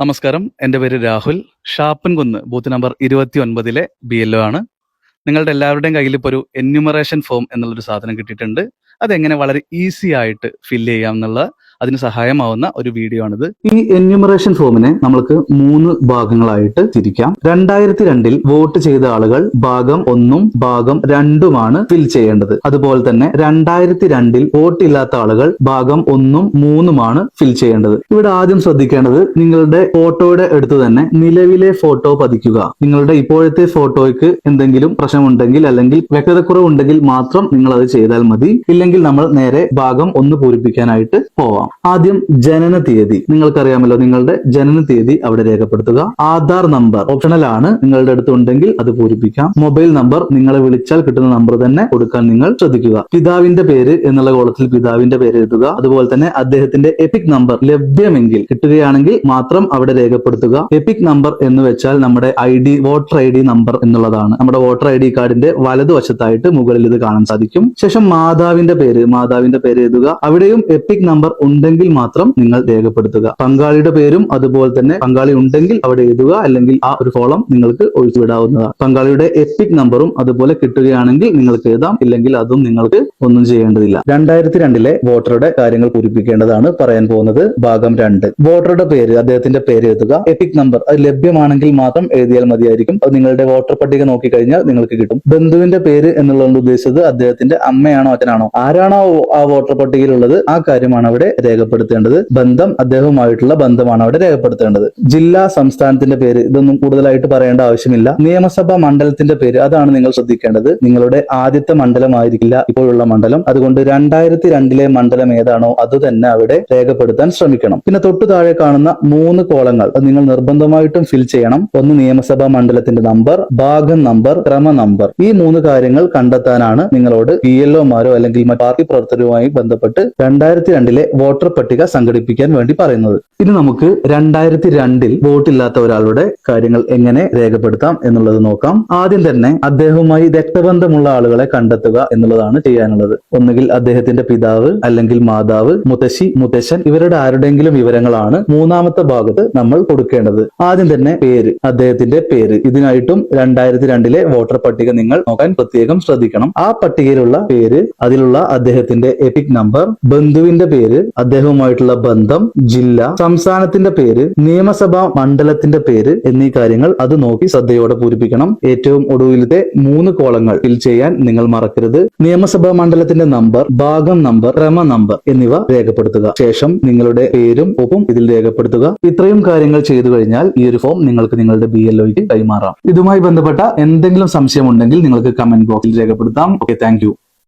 നമസ്കാരം. എന്റെ പേര് രാഹുൽ. ഷാപ്പൻകുന്ന് ബൂത്ത് നമ്പർ ഇരുപത്തി ഒൻപതിലെ ബി എൽ ഒ ആണ്. നിങ്ങളുടെ എല്ലാവരുടെയും കയ്യിൽ ഇപ്പോൾ ഒരു എന്യൂമറേഷൻ ഫോം എന്നുള്ളൊരു സാധനം കിട്ടിയിട്ടുണ്ട്. അതെങ്ങനെ വളരെ ഈസി ആയിട്ട് ഫില്ല് ചെയ്യാം എന്നുള്ള അതിന് സഹായമാവുന്ന ഒരു വീഡിയോ ആണിത്. ഈ എന്യൂമറേഷൻ ഫോമിനെ നമ്മൾക്ക് മൂന്ന് ഭാഗങ്ങളായിട്ട് തിരിക്കാം. രണ്ടായിരത്തി രണ്ടിൽ വോട്ട് ചെയ്ത ആളുകൾ ഭാഗം ഒന്നും ഭാഗം രണ്ടുമാണ് ഫിൽ ചെയ്യേണ്ടത്. അതുപോലെ തന്നെ രണ്ടായിരത്തി രണ്ടിൽ വോട്ടില്ലാത്ത ആളുകൾ ഭാഗം ഒന്നും മൂന്നുമാണ് ഫിൽ ചെയ്യേണ്ടത്. ഇവിടെ ആദ്യം ശ്രദ്ധിക്കേണ്ടത് നിങ്ങളുടെ ഫോട്ടോയുടെ അടുത്ത് തന്നെ നിലവിലെ ഫോട്ടോ പതിക്കുക. നിങ്ങളുടെ ഇപ്പോഴത്തെ ഫോട്ടോയ്ക്ക് എന്തെങ്കിലും പ്രശ്നമുണ്ടെങ്കിൽ അല്ലെങ്കിൽ വ്യക്തതക്കുറവുണ്ടെങ്കിൽ മാത്രം നിങ്ങൾ അത് ചെയ്താൽ മതി. ഇല്ലെങ്കിൽ നമ്മൾ നേരെ ഭാഗം ഒന്ന് പൂരിപ്പിക്കാനായിട്ട് പോവാം. ആദ്യം ജനന തീയതി. നിങ്ങൾക്കറിയാമല്ലോ നിങ്ങളുടെ ജനന തീയതി അവിടെ രേഖപ്പെടുത്തുക. ആധാർ നമ്പർ ഓപ്ഷണൽ ആണ്. നിങ്ങളുടെ അടുത്ത് ഉണ്ടെങ്കിൽ അത് പൂരിപ്പിക്കാം. മൊബൈൽ നമ്പർ നിങ്ങളെ വിളിച്ചാൽ കിട്ടുന്ന നമ്പർ തന്നെ കൊടുക്കാൻ നിങ്ങൾ ശ്രദ്ധിക്കുക. പിതാവിന്റെ പേര് എന്നുള്ള കോളത്തിൽ പിതാവിന്റെ പേര് എഴുതുക. അതുപോലെ തന്നെ അദ്ദേഹത്തിന്റെ എപിക് നമ്പർ ലഭ്യമെങ്കിൽ കിട്ടുകയാണെങ്കിൽ മാത്രം അവിടെ രേഖപ്പെടുത്തുക. എപിക് നമ്പർ എന്ന് വെച്ചാൽ നമ്മുടെ I D voter I D number എന്നുള്ളതാണ്. നമ്മുടെ വോട്ടർ ഐ ഡി കാർഡിന്റെ വലതുവശത്തായിട്ട് മുകളിൽ ഇത് കാണാൻ സാധിക്കും. ശേഷം മാതാവിന്റെ പേര് മാതാവിന്റെ പേര് എഴുതുക. അവിടെയും എപിക് നമ്പർ ഉണ്ടെങ്കിൽ മാത്രം നിങ്ങൾ രേഖപ്പെടുത്തുക. പങ്കാളിയുടെ പേരും അതുപോലെ തന്നെ പങ്കാളി ഉണ്ടെങ്കിൽ അവിടെ എഴുതുക അല്ലെങ്കിൽ ആ ഒരു കോളം നിങ്ങൾക്ക് ഒഴിച്ചുവിടാവുന്നതാണ് പങ്കാളിയുടെ എപ്പിക് നമ്പറും അതുപോലെ കിട്ടുകയാണെങ്കിൽ നിങ്ങൾക്ക് എഴുതാം. ഇല്ലെങ്കിൽ അതും നിങ്ങൾക്ക് ഒന്നും ചെയ്യേണ്ടതില്ല. രണ്ടായിരത്തി രണ്ടിലെ വോട്ടറുടെ കാര്യങ്ങൾ പൂരിപ്പിക്കേണ്ടതാണ് പറയാൻ പോകുന്നത് ഭാഗം രണ്ട്. വോട്ടറുടെ പേര് അദ്ദേഹത്തിന്റെ പേര് എഴുതുക. എപ്പിക് നമ്പർ അത് ലഭ്യമാണെങ്കിൽ മാത്രം എഴുതിയാൽ മതിയായിരിക്കും. അത് നിങ്ങളുടെ വോട്ടർ പട്ടിക നോക്കി കഴിഞ്ഞാൽ നിങ്ങൾക്ക് കിട്ടും. ബന്ധുവിന്റെ പേര് എന്നുള്ളത് ഉദ്ദേശിച്ചത് അദ്ദേഹത്തിന്റെ അമ്മയാണോ അച്ഛനാണോ? ആരാണോ ആ വോട്ടർ പട്ടികയിലുള്ളത്? ആ കാര്യമാണ് അവിടെ രേഖപ്പെടുത്തേണ്ടത് ബന്ധം അദ്ദേഹവുമായിട്ടുള്ള ബന്ധമാണ് അവിടെ രേഖപ്പെടുത്തേണ്ടത്. ജില്ലാ സംസ്ഥാനത്തിന്റെ പേര് ഇതൊന്നും കൂടുതലായിട്ട് പറയേണ്ട ആവശ്യമില്ല. നിയമസഭാ മണ്ഡലത്തിന്റെ പേര് അതാണ് നിങ്ങൾ ശ്രദ്ധിക്കേണ്ടത്. നിങ്ങളുടെ ആദ്യത്തെ മണ്ഡലമായിരിക്കില്ല ഇപ്പോഴുള്ള മണ്ഡലം. അതുകൊണ്ട് രണ്ടായിരത്തി രണ്ടിലെ മണ്ഡലം ഏതാണോ അത് തന്നെ അവിടെ രേഖപ്പെടുത്താൻ ശ്രമിക്കണം. പിന്നെ തൊട്ടു താഴെ കാണുന്ന മൂന്ന് കോളങ്ങൾ അത് നിങ്ങൾ നിർബന്ധമായിട്ടും ഫിൽ ചെയ്യണം. ഒന്ന് നിയമസഭാ മണ്ഡലത്തിന്റെ നമ്പർ ഭാഗം നമ്പർ ക്രമ നമ്പർ ഈ മൂന്ന് കാര്യങ്ങൾ കണ്ടെത്താനാണ് നിങ്ങളോട് പി എൽ ഒമാരോ അല്ലെങ്കിൽ പാർട്ടി പ്രവർത്തകരുമായി ബന്ധപ്പെട്ട് രണ്ടായിരത്തി രണ്ടിലെ വോട്ടർ പട്ടിക സംഘടിപ്പിക്കാൻ വേണ്ടി പറയുന്നത്. ഇനി നമുക്ക് രണ്ടായിരത്തി രണ്ടിൽ വോട്ടില്ലാത്ത ഒരാളുടെ കാര്യങ്ങൾ എങ്ങനെ രേഖപ്പെടുത്താം എന്നുള്ളത് നോക്കാം. ആദ്യം തന്നെ അദ്ദേഹവുമായി രക്തബന്ധമുള്ള ആളുകളെ കണ്ടെത്തുക എന്നുള്ളതാണ് ചെയ്യാനുള്ളത്. ഒന്നുകിൽ അദ്ദേഹത്തിന്റെ പിതാവ് അല്ലെങ്കിൽ മാതാവ് മുത്തശ്ശി മുത്തശ്ശൻ ഇവരുടെ ആരുടെയെങ്കിലും വിവരങ്ങളാണ് മൂന്നാമത്തെ ഭാഗത്ത് നമ്മൾ കൊടുക്കേണ്ടത്. ആദ്യം തന്നെ പേര് അദ്ദേഹത്തിന്റെ പേര്. ഇതിനായിട്ടും രണ്ടായിരത്തി രണ്ടിലെ വോട്ടർ പട്ടിക നിങ്ങൾ നോക്കാൻ പ്രത്യേകം ശ്രദ്ധിക്കണം. ആ പട്ടികയിലുള്ള പേര് അതിലുള്ള അദ്ദേഹത്തിന്റെ എപിക് നമ്പർ ബന്ധുവിന്റെ പേര് അദ്ദേഹവുമായിട്ടുള്ള ബന്ധം ജില്ല സംസ്ഥാനത്തിന്റെ പേര് നിയമസഭാ മണ്ഡലത്തിന്റെ പേര് എന്നീ കാര്യങ്ങൾ അത് നോക്കി ശ്രദ്ധയോടെ പൂരിപ്പിക്കണം. ഏറ്റവും ഒടുവിലത്തെ മൂന്ന് കോളങ്ങൾ ഫിൽ ചെയ്യാൻ നിങ്ങൾ മറക്കരുത്. നിയമസഭാ മണ്ഡലത്തിന്റെ നമ്പർ ഭാഗം നമ്പർ ക്രമ നമ്പർ എന്നിവ രേഖപ്പെടുത്തുക. ശേഷം നിങ്ങളുടെ പേരും ഒപ്പും ഇതിൽ രേഖപ്പെടുത്തുക. ഇത്രയും കാര്യങ്ങൾ ചെയ്തു കഴിഞ്ഞാൽ ഈ ഒരു ഫോം നിങ്ങൾക്ക് നിങ്ങളുടെ ബി എൽഒയ്ക്ക് കൈമാറാം. ഇതുമായി ബന്ധപ്പെട്ട എന്തെങ്കിലും സംശയമുണ്ടെങ്കിൽ നിങ്ങൾക്ക് കമന്റ് ബോക്സിൽ രേഖപ്പെടുത്താം. Okay thank